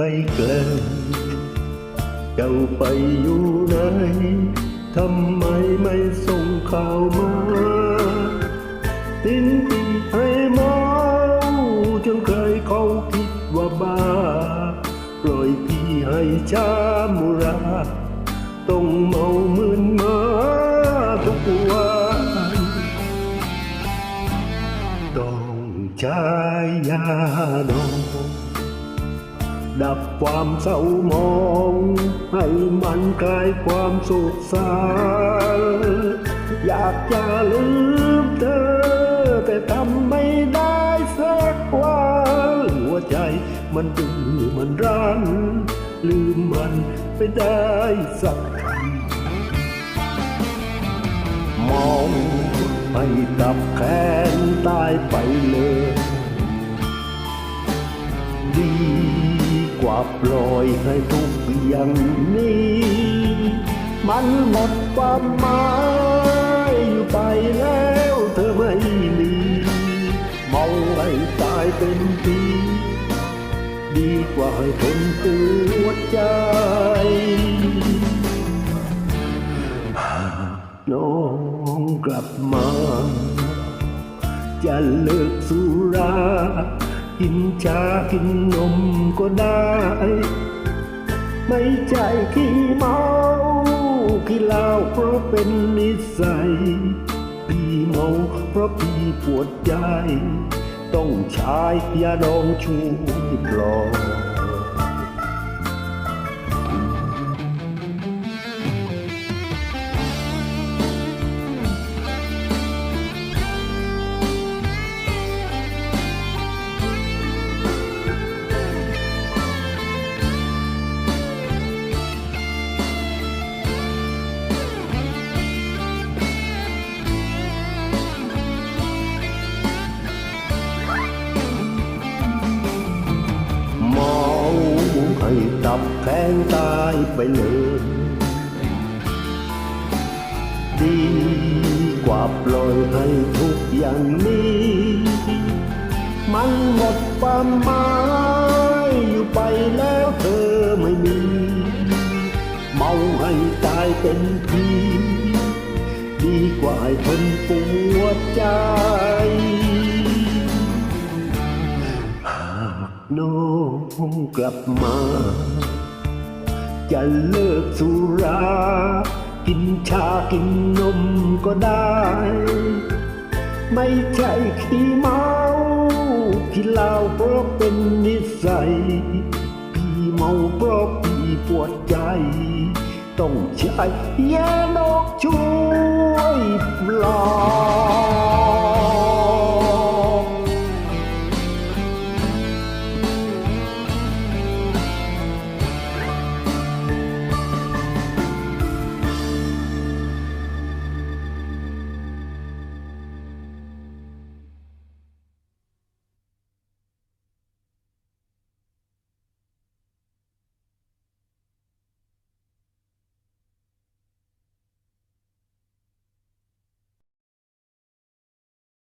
ไปไกลเจ้าไปอยู่ไหนทำไมไม่ส่งข่าวมาทิ้งพี่ให้เมาจนเคยเขาคิดว่าบ้า ปล่อยพี่ให้ชามุราต้องเมามึนมาทุกวันต้องใช้ยาดอง ดับความเศร้ามอง ให้มันคลายความโศกเศร้าอยากจะลืมเธอ แต่ทำไม่ได้สักวันหัวใจมันดื้อมันรั้น ลืมมันไปได้สักทีมองให้ดับแค้นตายไปเลยดี ว่าปล่อยให้ทุกอย่างนี้ มันหมดความหมายอยู่ไปแล้วเธอไม่มีเมาให้ตายเป็นทีดีกว่าให้ทนปวดใจ น้องกลับมา จะเลิกสุรา กินชากินนมก็ได้ ไม่ใจขี้เมาขี้เหล้าเพราะเป็นนิสัย พี่เมาเพราะพี่ปวดใจ ต้องใช้ยาดองช่วยปลอบ ให้ตับแข็งตายไปเลย ดีกว่าปล่อยให้ทุกอย่างนี้ มันหมดความหมายอยู่ไปแล้วเธอไม่มี เมาให้ตายเป็นทีดีกว่าให้ทนปวดใจากน้องกลับมา จะเลิกสุรา กินชากินนมก็ได้ ไม่ใช่ขี้เมาขี้เหล้าเพราะเป็นนิสัยพี่เมาเพราะพี่ปวดใจ ต้องใช้ยานอกช่วย